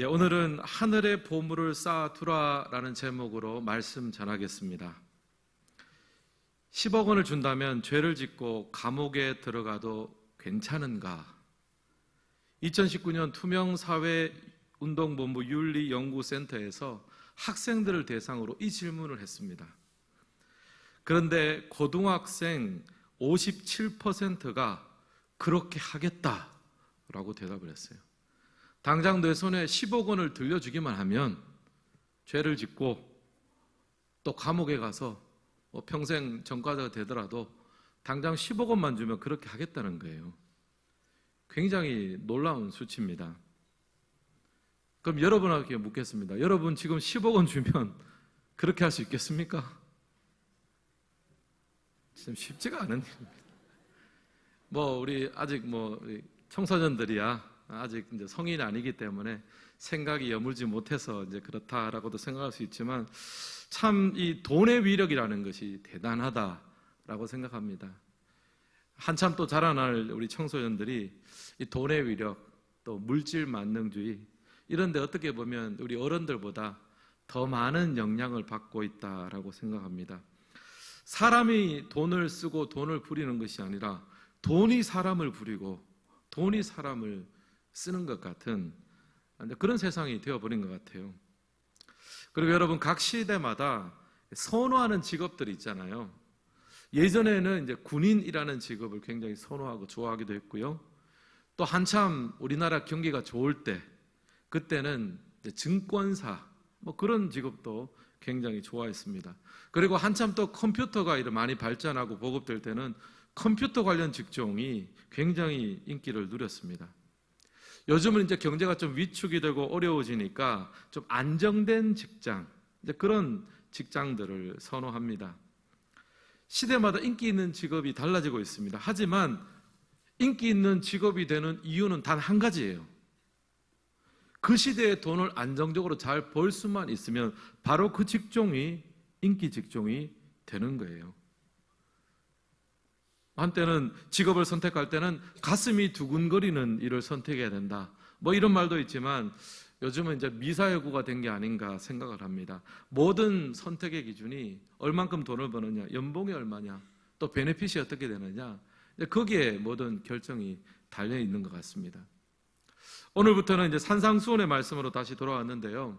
예, 오늘은 하늘의 보물을 쌓아두라라는 제목으로 말씀 전하겠습니다. 10억 원을 준다면 죄를 짓고 감옥에 들어가도 괜찮은가? 2019년 투명사회운동본부 윤리연구센터에서 학생들을 대상으로 이 질문을 했습니다. 그런데 고등학생 57%가 그렇게 하겠다라고 대답을 했어요. 당장 내 손에 10억 원을 들려주기만 하면 죄를 짓고 또 감옥에 가서 뭐 평생 전과자가 되더라도 당장 10억 원만 주면 그렇게 하겠다는 거예요. 굉장히 놀라운 수치입니다. 그럼 여러분에게 묻겠습니다. 여러분 지금 10억 원 주면 그렇게 할 수 있겠습니까? 참 쉽지가 않은 일입니다. 뭐 우리 아직 뭐 청소년들이야 아직 이제 성인이 아니기 때문에 생각이 여물지 못해서 이제 그렇다라고도 생각할 수 있지만 참 이 돈의 위력이라는 것이 대단하다라고 생각합니다. 한참 또 자라날 우리 청소년들이 이 돈의 위력 또 물질 만능주의 이런데 어떻게 보면 우리 어른들보다 더 많은 영향을 받고 있다라고 생각합니다. 사람이 돈을 쓰고 돈을 부리는 것이 아니라 돈이 사람을 부리고 돈이 사람을 쓰는 것 같은 그런 세상이 되어버린 것 같아요. 그리고 여러분 각 시대마다 선호하는 직업들이 있잖아요. 예전에는 이제 군인이라는 직업을 굉장히 선호하고 좋아하기도 했고요. 또 한참 우리나라 경기가 좋을 때 그때는 증권사 뭐 그런 직업도 굉장히 좋아했습니다. 그리고 한참 또 컴퓨터가 많이 발전하고 보급될 때는 컴퓨터 관련 직종이 굉장히 인기를 누렸습니다. 요즘은 이제 경제가 좀 위축이 되고 어려워지니까 좀 안정된 직장, 이제 그런 직장들을 선호합니다. 시대마다 인기 있는 직업이 달라지고 있습니다. 하지만 인기 있는 직업이 되는 이유는 단 한 가지예요. 그 시대에 돈을 안정적으로 잘 벌 수만 있으면 바로 그 직종이 인기 직종이 되는 거예요. 한때는 직업을 선택할 때는 가슴이 두근거리는 일을 선택해야 된다. 뭐 이런 말도 있지만 요즘은 이제 미사여구가 된 게 아닌가 생각을 합니다. 모든 선택의 기준이 얼만큼 돈을 버느냐, 연봉이 얼마냐, 또 베네핏이 어떻게 되느냐, 거기에 모든 결정이 달려 있는 것 같습니다. 오늘부터는 이제 산상수훈의 말씀으로 다시 돌아왔는데요.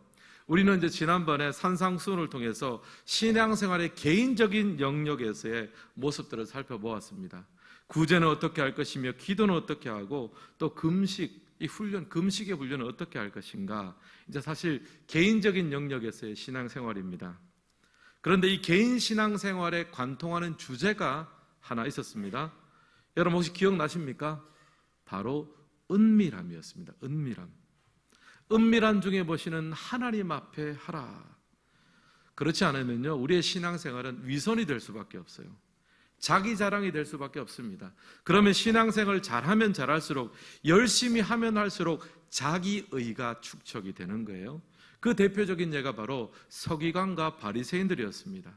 우리는 이제 지난번에 산상수훈을 통해서 신앙생활의 개인적인 영역에서의 모습들을 살펴보았습니다. 구제는 어떻게 할 것이며 기도는 어떻게 하고 또 금식 이 훈련 금식의 훈련은 어떻게 할 것인가 이제 사실 개인적인 영역에서의 신앙생활입니다. 그런데 이 개인 신앙생활에 관통하는 주제가 하나 있었습니다. 여러분 혹시 기억나십니까? 바로 은밀함이었습니다. 은밀함. 은밀한 중에 보시는 하나님 앞에 하라. 그렇지 않으면요, 우리의 신앙생활은 위선이 될 수밖에 없어요. 자기 자랑이 될 수밖에 없습니다. 그러면 신앙생활 잘하면 잘할수록 열심히 하면 할수록 자기의가 축적이 되는 거예요. 그 대표적인 예가 바로 서기관과 바리새인들이었습니다.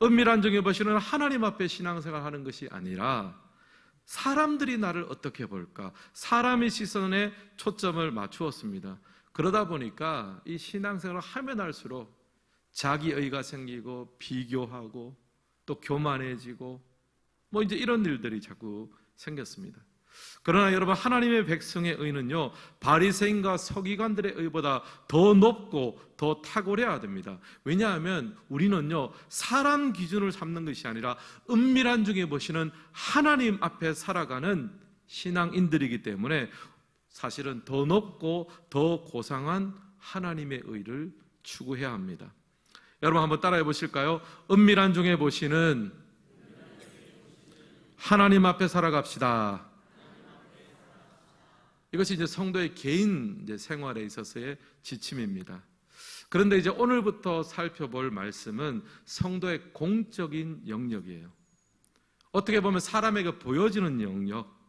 은밀한 중에 보시는 하나님 앞에 신앙생활 하는 것이 아니라 사람들이 나를 어떻게 볼까? 사람의 시선에 초점을 맞추었습니다. 그러다 보니까 이 신앙생활을 하면 할수록 자기의가 생기고 비교하고 또 교만해지고 뭐 이제 이런 일들이 자꾸 생겼습니다. 그러나 여러분 하나님의 백성의 의는요 바리새인과 서기관들의 의보다 더 높고 더 탁월해야 됩니다. 왜냐하면 우리는요 사람 기준을 삼는 것이 아니라 은밀한 중에 보시는 하나님 앞에 살아가는 신앙인들이기 때문에 사실은 더 높고 더 고상한 하나님의 의를 추구해야 합니다. 여러분 한번 따라해 보실까요? 은밀한 중에 보시는 하나님 앞에 살아갑시다. 이것이 이제 성도의 개인 이제 생활에 있어서의 지침입니다. 그런데 이제 오늘부터 살펴볼 말씀은 성도의 공적인 영역이에요. 어떻게 보면 사람에게 보여지는 영역,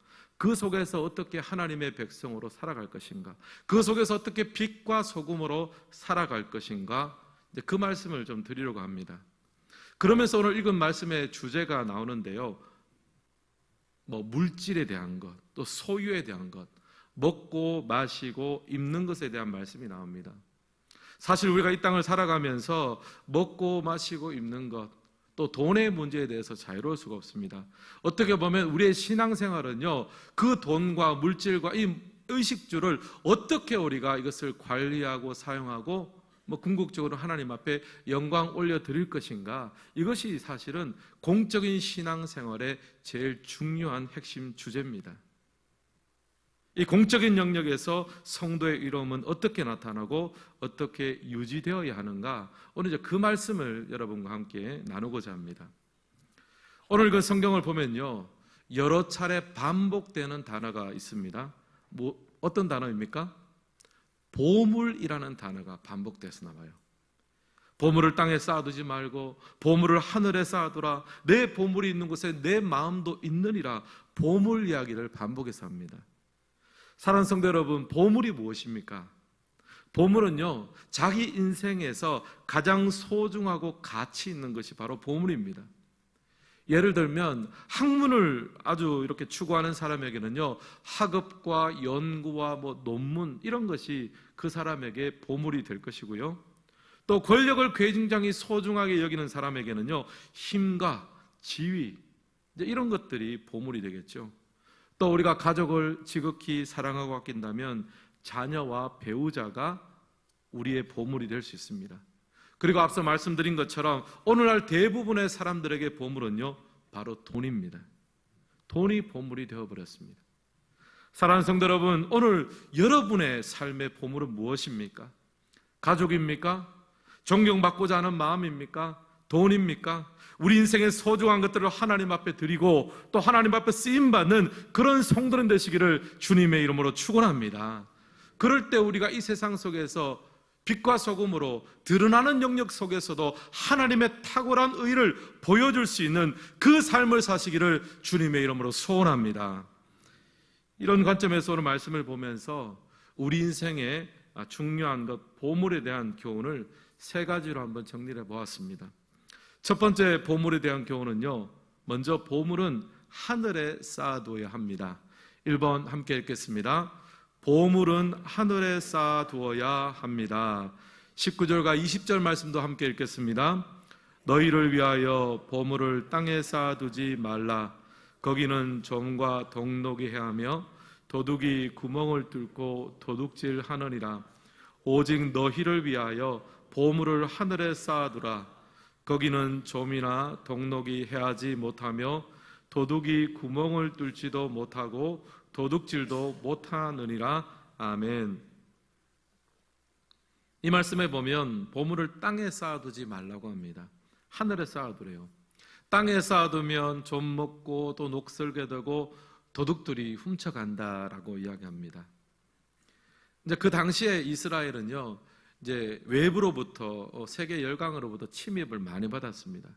그 속에서 어떻게 하나님의 백성으로 살아갈 것인가, 그 속에서 어떻게 빛과 소금으로 살아갈 것인가, 그 말씀을 좀 드리려고 합니다. 그러면서 오늘 읽은 말씀의 주제가 나오는데요. 뭐 물질에 대한 것, 또 소유에 대한 것, 먹고 마시고 입는 것에 대한 말씀이 나옵니다. 사실 우리가 이 땅을 살아가면서 먹고 마시고 입는 것, 또 돈의 문제에 대해서 자유로울 수가 없습니다. 어떻게 보면 우리의 신앙생활은요, 그 돈과 물질과 이 의식주를 어떻게 우리가 이것을 관리하고 사용하고 뭐 궁극적으로 하나님 앞에 영광 올려 드릴 것인가 이것이 사실은 공적인 신앙생활의 제일 중요한 핵심 주제입니다. 이 공적인 영역에서 성도의 이로움은 어떻게 나타나고 어떻게 유지되어야 하는가 오늘 이제 그 말씀을 여러분과 함께 나누고자 합니다. 오늘 그 성경을 보면요 여러 차례 반복되는 단어가 있습니다. 뭐 어떤 단어입니까? 보물이라는 단어가 반복돼서 나와요. 보물을 땅에 쌓아두지 말고 보물을 하늘에 쌓아두라. 내 보물이 있는 곳에 내 마음도 있느니라. 보물 이야기를 반복해서 합니다. 사랑하는 성도 여러분, 보물이 무엇입니까? 보물은요, 자기 인생에서 가장 소중하고 가치 있는 것이 바로 보물입니다. 예를 들면 학문을 아주 이렇게 추구하는 사람에게는요 학업과 연구와 뭐 논문 이런 것이 그 사람에게 보물이 될 것이고요 또 권력을 굉장히 소중하게 여기는 사람에게는요 힘과 지위 이런 것들이 보물이 되겠죠 또 우리가 가족을 지극히 사랑하고 아낀다면 자녀와 배우자가 우리의 보물이 될 수 있습니다. 그리고 앞서 말씀드린 것처럼 오늘날 대부분의 사람들에게 보물은요, 바로 돈입니다. 돈이 보물이 되어버렸습니다. 사랑하는 성도 여러분, 오늘 여러분의 삶의 보물은 무엇입니까? 가족입니까? 존경받고자 하는 마음입니까? 돈입니까? 우리 인생의 소중한 것들을 하나님 앞에 드리고 또 하나님 앞에 쓰임 받는 그런 성도는 되시기를 주님의 이름으로 축원합니다. 그럴 때 우리가 이 세상 속에서 빛과 소금으로 드러나는 영역 속에서도 하나님의 탁월한 의를 보여줄 수 있는 그 삶을 사시기를 주님의 이름으로 소원합니다. 이런 관점에서 오늘 말씀을 보면서 우리 인생의 중요한 것, 보물에 대한 교훈을 세 가지로 한번 정리해 보았습니다. 첫 번째 보물에 대한 교훈은요, 먼저 보물은 하늘에 쌓아둬야 합니다. 1번 함께 읽겠습니다. 보물은 하늘에 쌓아두어야 합니다. 19절과 20절 말씀도 함께 읽겠습니다. 너희를 위하여 보물을 땅에 쌓아두지 말라. 거기는 점과 동록이 해하며 도둑이 구멍을 뚫고 도둑질 하느니라. 오직 너희를 위하여 보물을 하늘에 쌓아두라. 거기는 좀이나 동록이 해하지 못하며 도둑이 구멍을 뚫지도 못하고 도둑질도 못하느니라. 아멘. 이 말씀에 보면 보물을 땅에 쌓아두지 말라고 합니다. 하늘에 쌓아두래요. 땅에 쌓아두면 좀 먹고 또 녹슬게 되고 도둑들이 훔쳐간다라고 이야기합니다. 이제 그 당시에 이스라엘은요, 이제 외부로부터 어, 세계 열강으로부터 침입을 많이 받았습니다.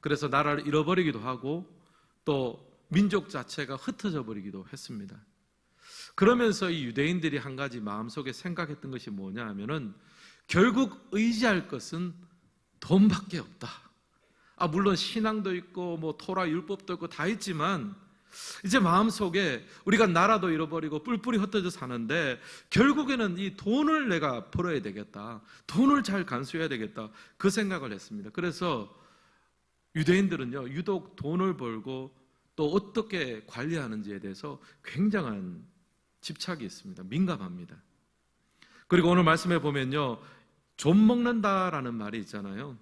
그래서 나라를 잃어버리기도 하고 또 민족 자체가 흩어져 버리기도 했습니다. 그러면서 이 유대인들이 한 가지 마음속에 생각했던 것이 뭐냐 하면은 결국 의지할 것은 돈밖에 없다. 아, 물론 신앙도 있고 뭐 토라 율법도 있고 다 있지만 이제 마음속에 우리가 나라도 잃어버리고 뿔뿔이 흩어져 사는데 결국에는 이 돈을 내가 벌어야 되겠다. 돈을 잘 간수해야 되겠다. 그 생각을 했습니다. 그래서 유대인들은요, 유독 돈을 벌고 또 어떻게 관리하는지에 대해서 굉장한 집착이 있습니다. 민감합니다. 그리고 오늘 말씀에 보면요. 좀 먹는다라는 말이 있잖아요.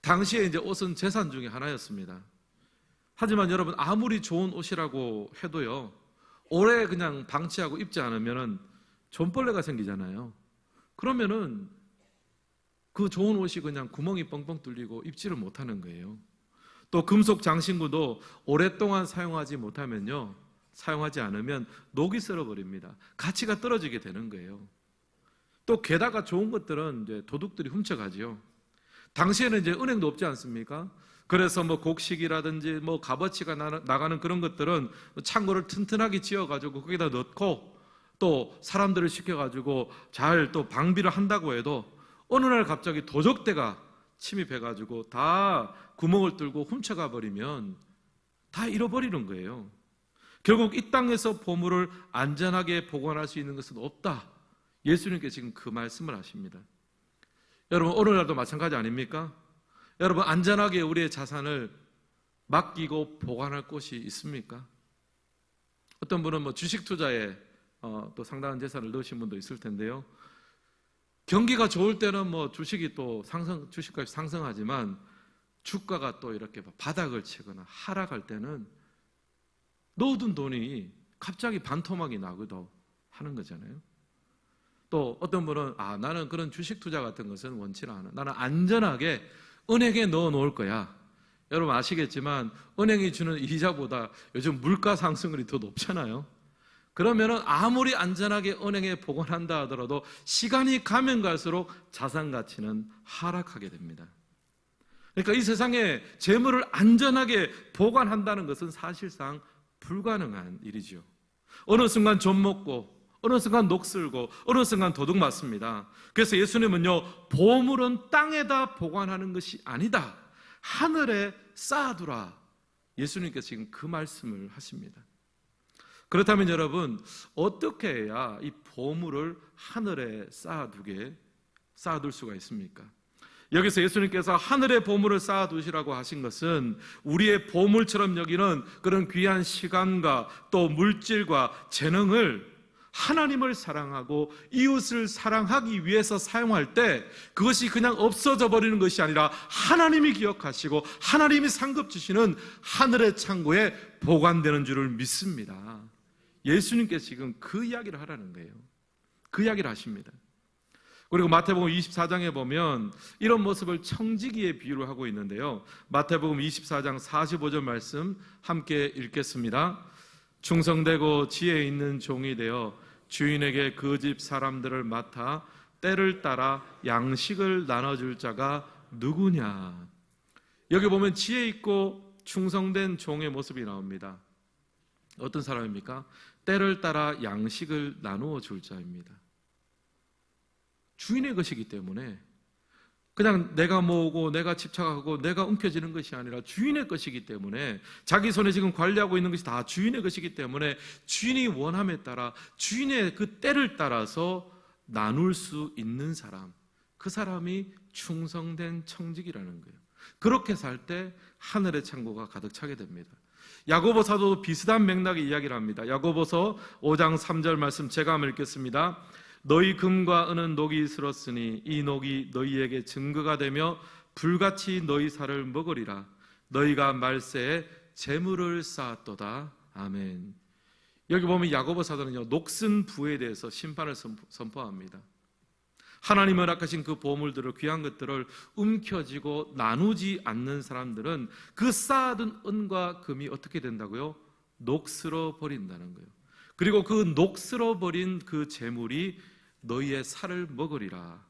당시에 이제 옷은 재산 중에 하나였습니다. 하지만 여러분 아무리 좋은 옷이라고 해도요. 오래 그냥 방치하고 입지 않으면은 존벌레가 생기잖아요. 그러면은 그 좋은 옷이 그냥 구멍이 뻥뻥 뚫리고 입지를 못하는 거예요. 또 금속 장신구도 오랫동안 사용하지 못하면요. 사용하지 않으면 녹이 쓸어버립니다. 가치가 떨어지게 되는 거예요. 또 게다가 좋은 것들은 이제 도둑들이 훔쳐가지요. 당시에는 이제 은행도 없지 않습니까? 그래서 뭐 곡식이라든지 뭐 값어치가 나가는 그런 것들은 창고를 튼튼하게 지어가지고 거기다 넣고 또 사람들을 시켜가지고 잘 또 방비를 한다고 해도 어느 날 갑자기 도적대가 침입해가지고 다 구멍을 뚫고 훔쳐가 버리면 다 잃어버리는 거예요. 결국 이 땅에서 보물을 안전하게 보관할 수 있는 것은 없다. 예수님께 지금 그 말씀을 하십니다. 여러분 오늘날도 마찬가지 아닙니까? 여러분 안전하게 우리의 자산을 맡기고 보관할 곳이 있습니까? 어떤 분은 뭐 주식 투자에 어, 또 상당한 재산을 넣으신 분도 있을 텐데요. 경기가 좋을 때는 뭐 주식이 또 상승 주식값이 상승하지만 주가가 또 이렇게 바닥을 치거나 하락할 때는 넣어둔 돈이 갑자기 반토막이 나기도 하는 거잖아요. 또 어떤 분은 아 나는 그런 주식 투자 같은 것은 원치 않아. 나는 안전하게 은행에 넣어 놓을 거야. 여러분 아시겠지만 은행이 주는 이자보다 요즘 물가 상승률이 더 높잖아요. 그러면은 아무리 안전하게 은행에 보관한다 하더라도 시간이 가면 갈수록 자산 가치는 하락하게 됩니다. 그러니까 이 세상에 재물을 안전하게 보관한다는 것은 사실상 불가능한 일이죠. 어느 순간 좀 먹고 어느 순간 녹슬고 어느 순간 도둑 맞습니다. 그래서 예수님은요 보물은 땅에다 보관하는 것이 아니다. 하늘에 쌓아두라. 예수님께서 지금 그 말씀을 하십니다. 그렇다면 여러분 어떻게 해야 이 보물을 하늘에 쌓아두게 쌓아둘 수가 있습니까? 여기서 예수님께서 하늘의 보물을 쌓아두시라고 하신 것은 우리의 보물처럼 여기는 그런 귀한 시간과 또 물질과 재능을 하나님을 사랑하고 이웃을 사랑하기 위해서 사용할 때 그것이 그냥 없어져 버리는 것이 아니라 하나님이 기억하시고 하나님이 상급 주시는 하늘의 창고에 보관되는 줄을 믿습니다. 예수님께서 지금 그 이야기를 하라는 거예요. 그 이야기를 하십니다. 그리고 마태복음 24장에 보면 이런 모습을 청지기의 비유를 하고 있는데요. 마태복음 24장 45절 말씀 함께 읽겠습니다. 충성되고 지혜 있는 종이 되어 주인에게 그 집 사람들을 맡아 때를 따라 양식을 나눠줄 자가 누구냐? 여기 보면 지혜 있고 충성된 종의 모습이 나옵니다. 어떤 사람입니까? 때를 따라 양식을 나누어 줄 자입니다. 주인의 것이기 때문에 그냥 내가 모으고 내가 집착하고 내가 움켜쥐는 것이 아니라 주인의 것이기 때문에 자기 손에 지금 관리하고 있는 것이 다 주인의 것이기 때문에 주인이 원함에 따라 주인의 그 때를 따라서 나눌 수 있는 사람 그 사람이 충성된 청직이라는 거예요. 그렇게 살 때 하늘의 창고가 가득 차게 됩니다. 야고보 사도 비슷한 맥락의 이야기를 합니다. 야고보서 5장 3절 말씀 제가 한번 읽겠습니다. 너희 금과 은은 녹이 슬었으니 이 녹이 너희에게 증거가 되며 불같이 너희 살을 먹으리라. 너희가 말세에 재물을 쌓았도다. 아멘. 여기 보면 야고보 사도는요 녹슨 부에 대해서 심판을 선포합니다. 하나님 허락하신 그 보물들을 귀한 것들을 움켜쥐고 나누지 않는 사람들은 그 쌓아둔 은과 금이 어떻게 된다고요? 녹슬어 버린다는 거예요. 그리고 그 녹슬어 버린 그 재물이 너희의 살을 먹으리라.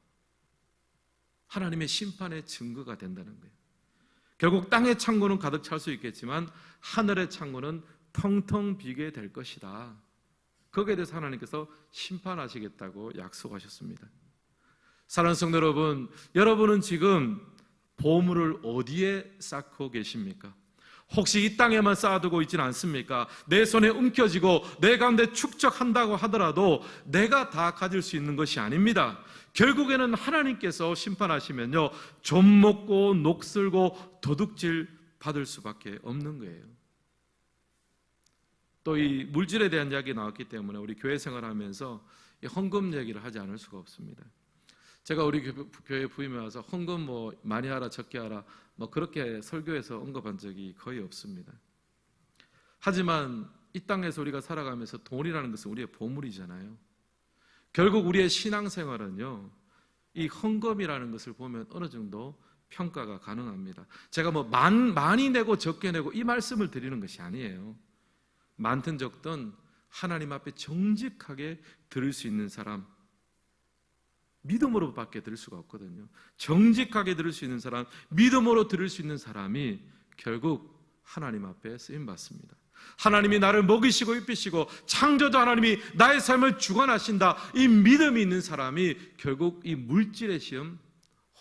하나님의 심판의 증거가 된다는 거예요. 결국 땅의 창고는 가득 찰 수 있겠지만 하늘의 창고는 텅텅 비게 될 것이다. 거기에 대해서 하나님께서 심판하시겠다고 약속하셨습니다. 사랑하는 성도 여러분, 여러분은 지금 보물을 어디에 쌓고 계십니까? 혹시 이 땅에만 쌓아두고 있지는 않습니까? 내 손에 움켜쥐고 내 가운데 축적한다고 하더라도 내가 다 가질 수 있는 것이 아닙니다. 결국에는 하나님께서 심판하시면요, 좀 먹고 녹슬고 도둑질 받을 수밖에 없는 거예요. 또 이 물질에 대한 이야기 나왔기 때문에 우리 교회 생활하면서 헌금 얘기를 하지 않을 수가 없습니다. 제가 우리 교회 부임에 와서 헌금 뭐 많이 하라 적게 하라 뭐 그렇게 설교에서 언급한 적이 거의 없습니다. 하지만 이 땅에서 우리가 살아가면서 돈이라는 것은 우리의 보물이잖아요. 결국 우리의 신앙생활은요. 이 헌금이라는 것을 보면 어느 정도 평가가 가능합니다. 제가 뭐 많, 많이 내고 적게 내고 이 말씀을 드리는 것이 아니에요. 많든 적든 하나님 앞에 정직하게 들을 수 있는 사람, 믿음으로밖에 들을 수가 없거든요. 정직하게 들을 수 있는 사람, 믿음으로 들을 수 있는 사람이 결국 하나님 앞에 쓰임 받습니다. 하나님이 나를 먹이시고 입히시고 창조주 하나님이 나의 삶을 주관하신다. 이 믿음이 있는 사람이 결국 이 물질의 시험,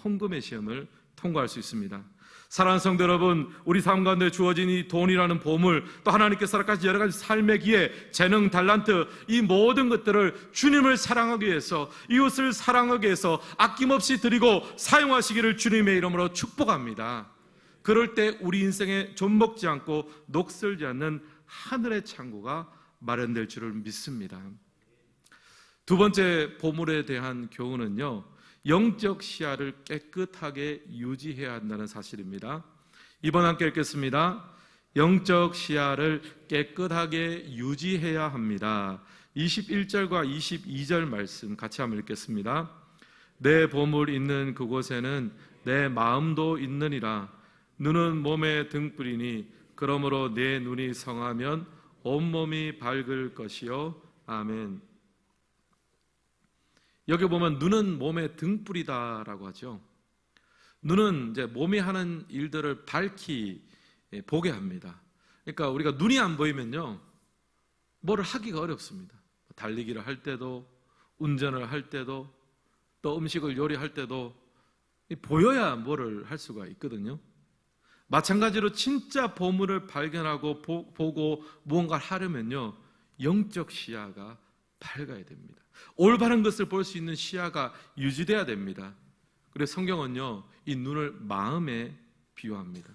헌금의 시험을 통과할 수 있습니다. 사랑하는 성도 여러분, 우리 삶 가운데 주어진 이 돈이라는 보물, 또 하나님께서 여러가지 여러 가지 삶의 기회, 재능, 달란트, 이 모든 것들을 주님을 사랑하기 위해서, 이웃을 사랑하기 위해서 아낌없이 드리고 사용하시기를 주님의 이름으로 축복합니다. 그럴 때 우리 인생에 좀먹지 않고 녹슬지 않는 하늘의 창고가 마련될 줄을 믿습니다. 두 번째 보물에 대한 교훈은요, 영적 시야를 깨끗하게 유지해야 한다는 사실입니다. 이번 함께 읽겠습니다. 영적 시야를 깨끗하게 유지해야 합니다. 21절과 22절 말씀 같이 한번 읽겠습니다. 내 보물 있는 그곳에는 내 마음도 있느니라. 눈은 몸의 등불이니 그러므로 내 눈이 성하면 온몸이 밝을 것이요. 아멘. 여기 보면 눈은 몸의 등불이다라고 하죠. 눈은 이제 몸이 하는 일들을 밝히 예, 보게 합니다. 그러니까 우리가 눈이 안 보이면요, 뭐를 하기가 어렵습니다. 달리기를 할 때도, 운전을 할 때도, 또 음식을 요리할 때도 보여야 뭐를 할 수가 있거든요. 마찬가지로 진짜 보물을 발견하고 보, 고 무언가를 하려면요, 영적 시야가 밝아야 됩니다. 올바른 것을 볼 수 있는 시야가 유지돼야 됩니다. 그래서 성경은요, 이 눈을 마음에 비유합니다.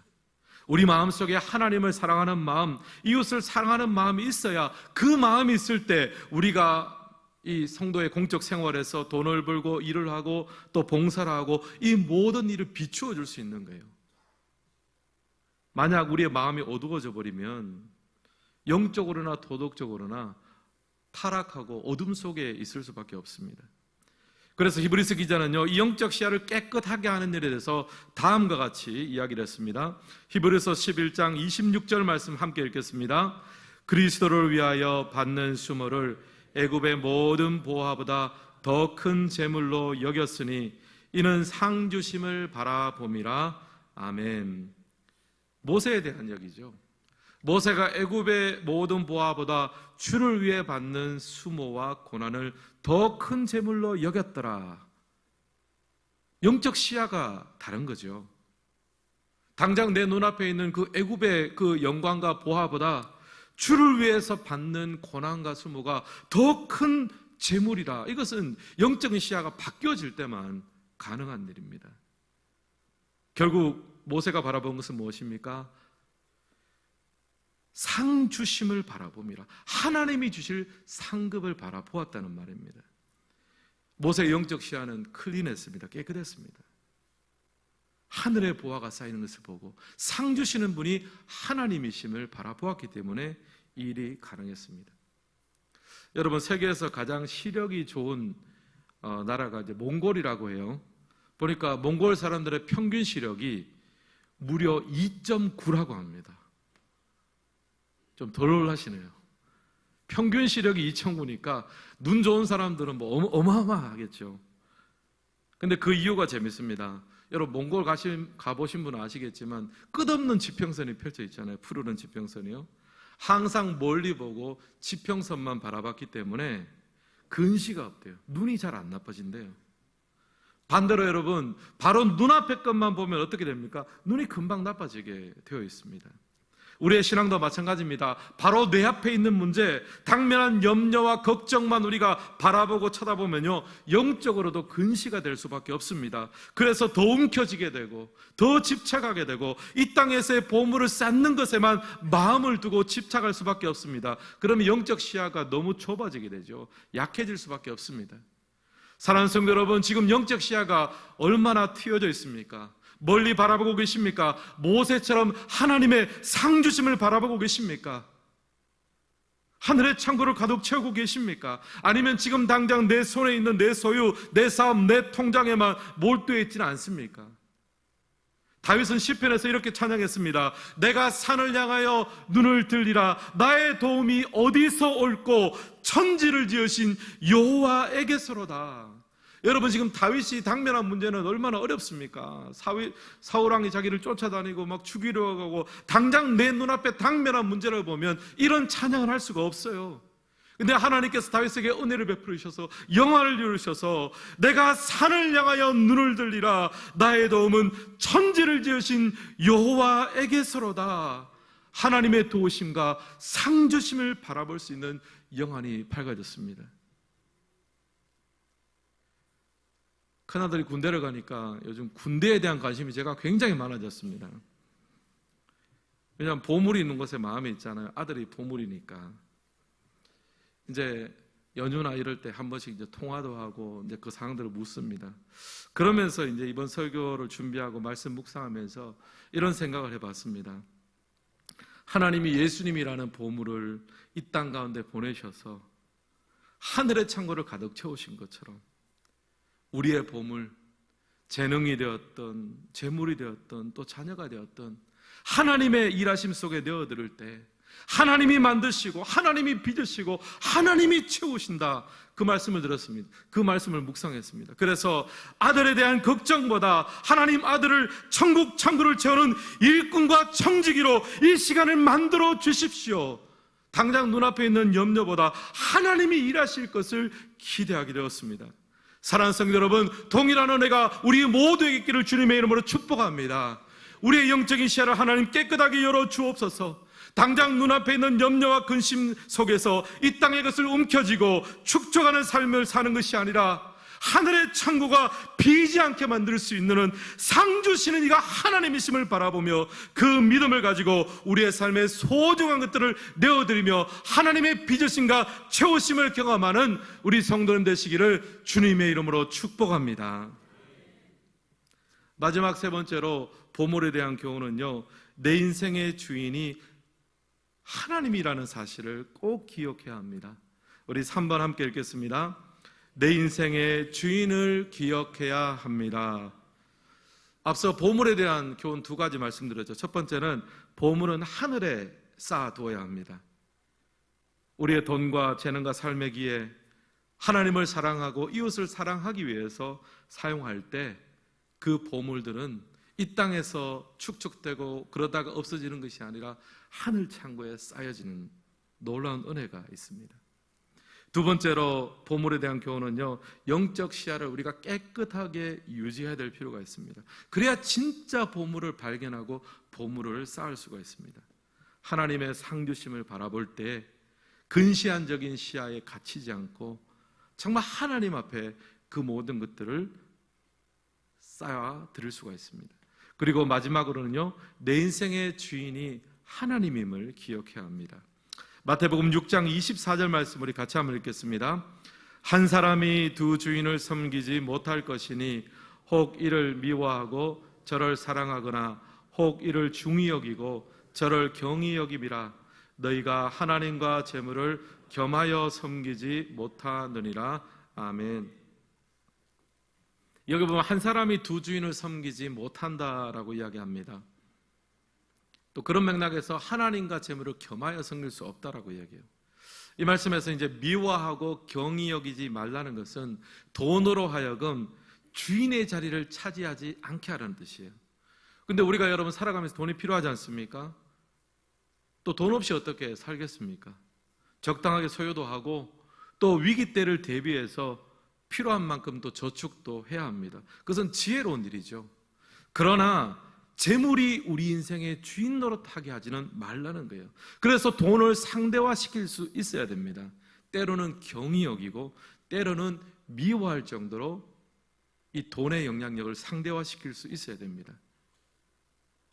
우리 마음 속에 하나님을 사랑하는 마음, 이웃을 사랑하는 마음이 있어야 그 마음이 있을 때 우리가 이 성도의 공적 생활에서 돈을 벌고 일을 하고 또 봉사를 하고 이 모든 일을 비추어 줄 수 있는 거예요. 만약 우리의 마음이 어두워져 버리면 영적으로나 도덕적으로나 타락하고 어둠 속에 있을 수밖에 없습니다. 그래서 히브리스 기자는요, 이 영적 시야를 깨끗하게 하는 일에 대해서 다음과 같이 이야기를 했습니다. 히브리서 11장 26절 말씀 함께 읽겠습니다. 그리스도를 위하여 받는 수모를 애굽의 모든 보화보다 더 큰 재물로 여겼으니 이는 상 주심을 바라봄이라. 아멘. 모세에 대한 얘기죠. 모세가 애굽의 모든 보화보다 주를 위해 받는 수모와 고난을 더 큰 재물로 여겼더라. 영적 시야가 다른 거죠. 당장 내 눈앞에 있는 그 애굽의 그 영광과 보화보다 주를 위해서 받는 고난과 수모가 더 큰 재물이라. 이것은 영적인 시야가 바뀌어질 때만 가능한 일입니다. 결국 모세가 바라본 것은 무엇입니까? 상 주심을 바라봅니다. 하나님이 주실 상급을 바라보았다는 말입니다. 모세의 영적 시야는 클린했습니다. 깨끗했습니다. 하늘의 보화가 쌓이는 것을 보고 상 주시는 분이 하나님이심을 바라보았기 때문에 이 일이 가능했습니다. 여러분 세계에서 가장 시력이 좋은 어, 나라가 이제 몽골이라고 해요. 보니까 몽골 사람들의 평균 시력이 무려 2.9라고 합니다. 좀 덜 하시네요. 평균 시력이 2,000구니까 눈 좋은 사람들은 뭐 어마 어마하겠죠. 근데 그 이유가 재밌습니다. 여러분 몽골 가신 가보신 분은 아시겠지만 끝없는 지평선이 펼쳐 있잖아요. 푸르른 지평선이요. 항상 멀리 보고 지평선만 바라봤기 때문에 근시가 없대요. 눈이 잘 안 나빠진대요. 반대로 여러분 바로 눈앞의 것만 보면 어떻게 됩니까? 눈이 금방 나빠지게 되어 있습니다. 우리의 신앙도 마찬가지입니다. 바로 내 앞에 있는 문제, 당면한 염려와 걱정만 우리가 바라보고 쳐다보면요, 영적으로도 근시가 될 수밖에 없습니다. 그래서 더 움켜쥐게 되고, 더 집착하게 되고, 이 땅에서의 보물을 쌓는 것에만 마음을 두고 집착할 수밖에 없습니다. 그러면 영적 시야가 너무 좁아지게 되죠. 약해질 수밖에 없습니다. 사랑하는 성도 여러분, 지금 영적 시야가 얼마나 튀어져 있습니까? 멀리 바라보고 계십니까? 모세처럼 하나님의 상주심을 바라보고 계십니까? 하늘의 창고를 가득 채우고 계십니까? 아니면 지금 당장 내 손에 있는 내 소유, 내 삶, 내 통장에만 몰두해 있지는 않습니까? 다윗은 시편에서 이렇게 찬양했습니다. 내가 산을 향하여 눈을 들리라. 나의 도움이 어디서 올고 천지를 지으신 여호와에게서로다. 여러분 지금 다윗이 당면한 문제는 얼마나 어렵습니까? 사위, 사울왕이 자기를 쫓아다니고 막 죽이려 하고 당장 내 눈앞에 당면한 문제를 보면 이런 찬양을 할 수가 없어요. 근데 하나님께서 다윗에게 은혜를 베풀으셔서 영화를 이루셔서 내가 산을 향하여 눈을 들리라 나의 도움은 천지를 지으신 여호와에게서로다 하나님의 도우심과 상주심을 바라볼 수 있는 영안이 밝아졌습니다 큰아들이 군대를 가니까 요즘 군대에 대한 관심이 제가 굉장히 많아졌습니다 왜냐하면 보물이 있는 곳에 마음이 있잖아요 아들이 보물이니까 이제 연휴나 이럴 때 한 번씩 이제 통화도 하고 이제 그 상황들을 묻습니다. 그러면서 이제 이번 설교를 준비하고 말씀 묵상하면서 이런 생각을 해봤습니다. 하나님이 예수님이라는 보물을 이 땅 가운데 보내셔서 하늘의 창고를 가득 채우신 것처럼 우리의 보물, 재능이 되었던, 재물이 되었던, 또 자녀가 되었던 하나님의 일하심 속에 내어들을 때 하나님이 만드시고 하나님이 빚으시고 하나님이 채우신다. 그 말씀을 들었습니다. 그 말씀을 묵상했습니다. 그래서 아들에 대한 걱정보다 하나님 아들을 천국 창구를 채우는 일꾼과 청지기로 이 시간을 만들어 주십시오. 당장 눈앞에 있는 염려보다 하나님이 일하실 것을 기대하게 되었습니다. 사랑하는 성도 여러분, 동일한 은혜가 우리 모두에게 있기를 주님의 이름으로 축복합니다. 우리의 영적인 시야를 하나님 깨끗하게 열어 주옵소서. 당장 눈앞에 있는 염려와 근심 속에서 이 땅의 것을 움켜쥐고 축적하는 삶을 사는 것이 아니라 하늘의 창고가 비지 않게 만들 수 있는 상 주시는 이가 하나님이심을 바라보며 그 믿음을 가지고 우리의 삶의 소중한 것들을 내어드리며 하나님의 빚으심과 채우심을 경험하는 우리 성도님 되시기를 주님의 이름으로 축복합니다. 마지막 세 번째로 보물에 대한 교훈은요, 내 인생의 주인이 하나님이라는 사실을 꼭 기억해야 합니다. 우리 3번 함께 읽겠습니다. 내 인생의 주인을 기억해야 합니다. 앞서 보물에 대한 교훈 두 가지 말씀드렸죠. 첫 번째는 보물은 하늘에 쌓아두어야 합니다. 우리의 돈과 재능과 삶의 기에 하나님을 사랑하고 이웃을 사랑하기 위해서 사용할 때 그 보물들은 이 땅에서 축적되고 그러다가 없어지는 것이 아니라 하늘 창고에 쌓여지는 놀라운 은혜가 있습니다. 두 번째로 보물에 대한 교훈은요, 영적 시야를 우리가 깨끗하게 유지해야 될 필요가 있습니다. 그래야 진짜 보물을 발견하고 보물을 쌓을 수가 있습니다. 하나님의 상주심을 바라볼 때 근시안적인 시야에 갇히지 않고 정말 하나님 앞에 그 모든 것들을 쌓아 드릴 수가 있습니다. 그리고 마지막으로는요, 내 인생의 주인이 하나님임을 기억해야 합니다. 마태복음 6장 24절 말씀 우리 같이 한번 읽겠습니다. 한 사람이 두 주인을 섬기지 못할 것이니 혹 이를 미워하고 저를 사랑하거나 혹 이를 중히 여기고 저를 경히 여기미라 너희가 하나님과 재물을 겸하여 섬기지 못하느니라 아멘. 여기 보면 한 사람이 두 주인을 섬기지 못한다라고 이야기합니다. 또 그런 맥락에서 하나님과 재물을 겸하여 섬길 수 없다라고 이야기해요. 이 말씀에서 이제 미워하고 경히 여기지 말라는 것은 돈으로 하여금 주인의 자리를 차지하지 않게 하라는 뜻이에요. 근데 우리가 여러분 살아가면서 돈이 필요하지 않습니까? 또 돈 없이 어떻게 살겠습니까? 적당하게 소요도 하고 또 위기 때를 대비해서 필요한 만큼 또 저축도 해야 합니다. 그것은 지혜로운 일이죠. 그러나 재물이 우리 인생의 주인 노릇하게 하지는 말라는 거예요. 그래서 돈을 상대화시킬 수 있어야 됩니다. 때로는 경이 여기고 때로는 미워할 정도로 이 돈의 영향력을 상대화시킬 수 있어야 됩니다.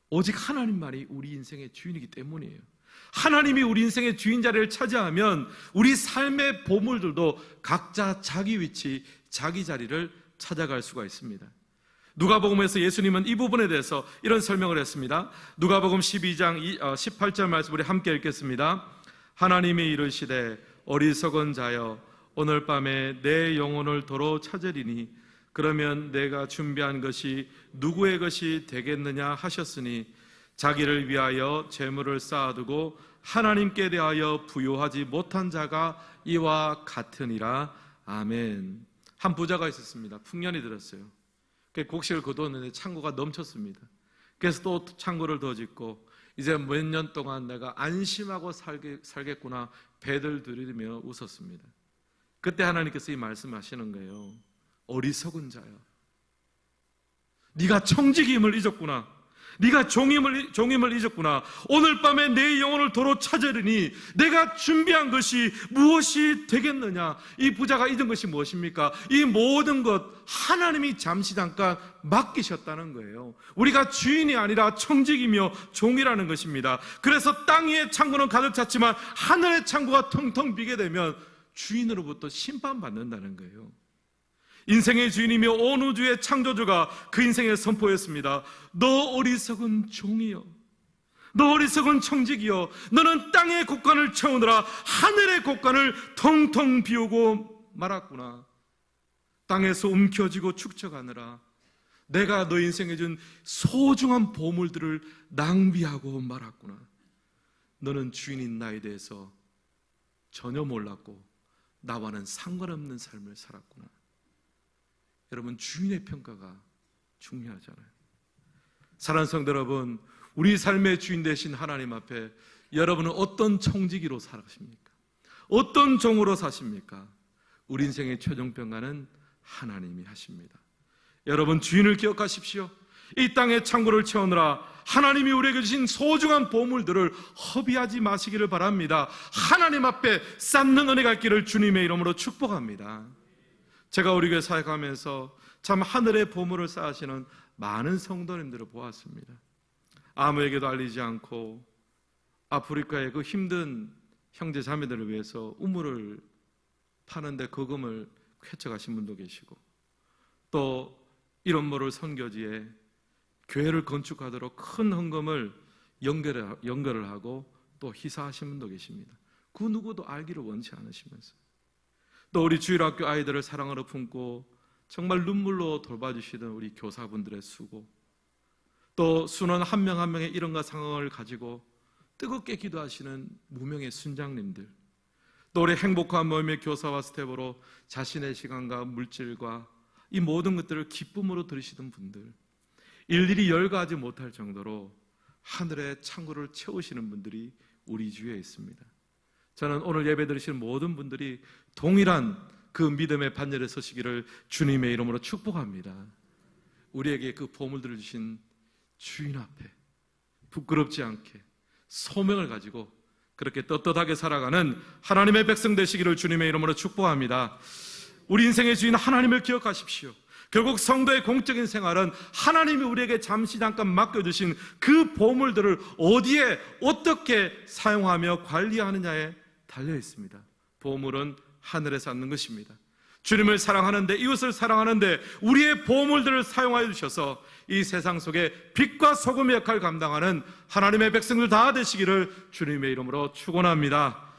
오직 하나님만이 우리 인생의 주인이기 때문이에요. 하나님이 우리 인생의 주인 자리를 차지하면 우리 삶의 보물들도 각자 자기 위치, 자기 자리를 찾아갈 수가 있습니다. 누가복음에서 예수님은 이 부분에 대해서 이런 설명을 했습니다. 누가복음 12장 18절 말씀 우리 함께 읽겠습니다. 하나님이 이르시되 어리석은 자여 오늘 밤에 내 영혼을 도로 찾으리니 그러면 내가 준비한 것이 누구의 것이 되겠느냐 하셨으니 자기를 위하여 재물을 쌓아두고 하나님께 대하여 부요하지 못한 자가 이와 같으니라. 아멘. 한 부자가 있었습니다. 풍년이 들었어요. 곡식을 거두었는데 창고가 넘쳤습니다. 그래서 또 창고를 더 짓고 이제 몇 년 동안 내가 안심하고 살게, 살겠구나 배들 들이며 웃었습니다. 그때 하나님께서 이 말씀하시는 거예요. 어리석은 자야. 네가 청지기임을 잊었구나. 네가 종임을 종임을 잊었구나. 오늘 밤에 내 영혼을 도로 찾으리니 내가 준비한 것이 무엇이 되겠느냐? 이 부자가 잊은 것이 무엇입니까? 이 모든 것 하나님이 잠시 잠깐 맡기셨다는 거예요. 우리가 주인이 아니라 청직이며 종이라는 것입니다. 그래서 땅 위의 창고는 가득 찼지만 하늘의 창고가 텅텅 비게 되면 주인으로부터 심판받는다는 거예요. 인생의 주인이며 온 우주의 창조주가 그 인생에 선포했습니다. 너 어리석은 종이여. 너 어리석은 청직이여. 너는 땅의 곡간을 채우느라 하늘의 곡간을 텅텅 비우고 말았구나. 땅에서 움켜쥐고 축적하느라 내가 너 인생에 준 소중한 보물들을 낭비하고 말았구나. 너는 주인인 나에 대해서 전혀 몰랐고 나와는 상관없는 삶을 살았구나. 여러분 주인의 평가가 중요하잖아요. 사랑하는 성도 여러분, 우리 삶의 주인 되신 하나님 앞에 여러분은 어떤 청지기로 살아십니까? 어떤 종으로 사십니까? 우리 인생의 최종 평가는 하나님이 하십니다. 여러분 주인을 기억하십시오. 이 땅의 창고를 채우느라 하나님이 우리에게 주신 소중한 보물들을 허비하지 마시기를 바랍니다. 하나님 앞에 쌓는 은혜가 있기를 주님의 이름으로 축복합니다. 제가 우리 교회 사역하면서 참 하늘의 보물을 쌓으시는 많은 성도님들을 보았습니다. 아무에게도 알리지 않고 아프리카의 그 힘든 형제 자매들을 위해서 우물을 파는데 거금을 쾌척하신 분도 계시고 또 이런 모를 선교지에 교회를 건축하도록 큰 헌금을 연결을, 하고 또 희사하신 분도 계십니다. 그 누구도 알기를 원치 않으시면서 또 우리 주일학교 아이들을 사랑으로 품고 정말 눈물로 돌봐주시던 우리 교사분들의 수고 또 순원 한 명 한 명의 이런가 상황을 가지고 뜨겁게 기도하시는 무명의 순장님들 또 우리 행복한 모임의 교사와 스텝으로 자신의 시간과 물질과 이 모든 것들을 기쁨으로 들으시던 분들 일일이 열거하지 못할 정도로 하늘의 창고를 채우시는 분들이 우리 주위에 있습니다. 저는 오늘 예배 드리시는 모든 분들이 동일한 그 믿음의 반열에 서시기를 주님의 이름으로 축복합니다. 우리에게 그 보물들을 주신 주인 앞에 부끄럽지 않게 소명을 가지고 그렇게 떳떳하게 살아가는 하나님의 백성 되시기를 주님의 이름으로 축복합니다. 우리 인생의 주인 하나님을 기억하십시오. 결국 성도의 공적인 생활은 하나님이 우리에게 잠시 잠깐 맡겨주신 그 보물들을 어디에 어떻게 사용하며 관리하느냐에 달려 있습니다. 보물은 하늘에 쌓는 것입니다. 주님을 사랑하는데 이웃을 사랑하는데 우리의 보물들을 사용하여 주셔서 이 세상 속에 빛과 소금의 역할을 감당하는 하나님의 백성들 다 되시기를 주님의 이름으로 축원합니다.